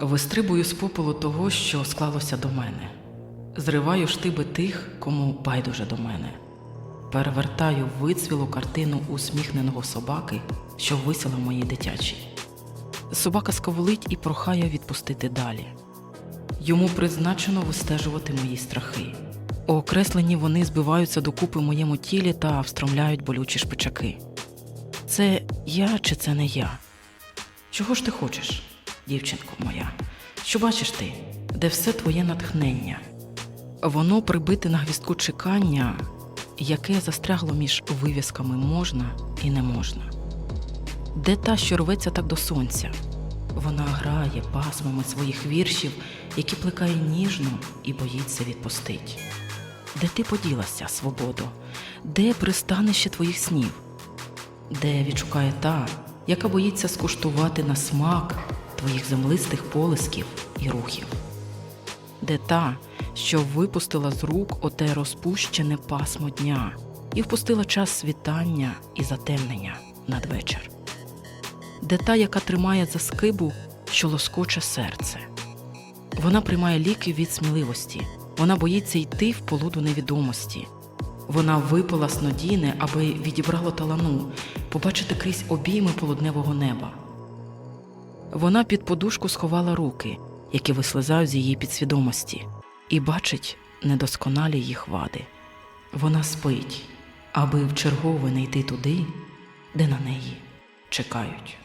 Вистрибую з попелу того, що склалося до мене. Зриваю штиби тих, кому байдуже до мене. Перевертаю вицвілу картину усміхненого собаки, що висіла в моїй дитячій. Собака сковолить і прохає відпустити далі. Йому призначено вистежувати мої страхи. Окреслені вони збиваються докупи в моєму тілі та встромляють болючі шпичаки. Це я чи це не я? Чого ж ти хочеш, дівчинко моя? Що бачиш ти, де все твоє натхнення? Воно прибите на гвіздку чекання, яке застрягло між вивісками можна і не можна. Де та, що рветься так до сонця? Вона грає пасмами своїх віршів, які плекає ніжно і боїться відпустить. Де ти поділася, свободо? Де пристанище твоїх снів? Де відшукає та, яка боїться скуштувати на смак твоїх землистих полисків і рухів? Де та, що випустила з рук оте розпущене пасмо дня і впустила час світання і затемнення надвечір? Де та, яка тримає за скибу, що лоскоче серце? Вона приймає ліки від сміливості, вона боїться йти в полуду невідомості. Вона випила снодійне, аби відібрало талану, побачити крізь обійми полудневого неба. Вона під подушку сховала руки, які вислизають з її підсвідомості, і бачить недосконалі їх вади. Вона спить, аби вчергове не йти туди, де на неї чекають.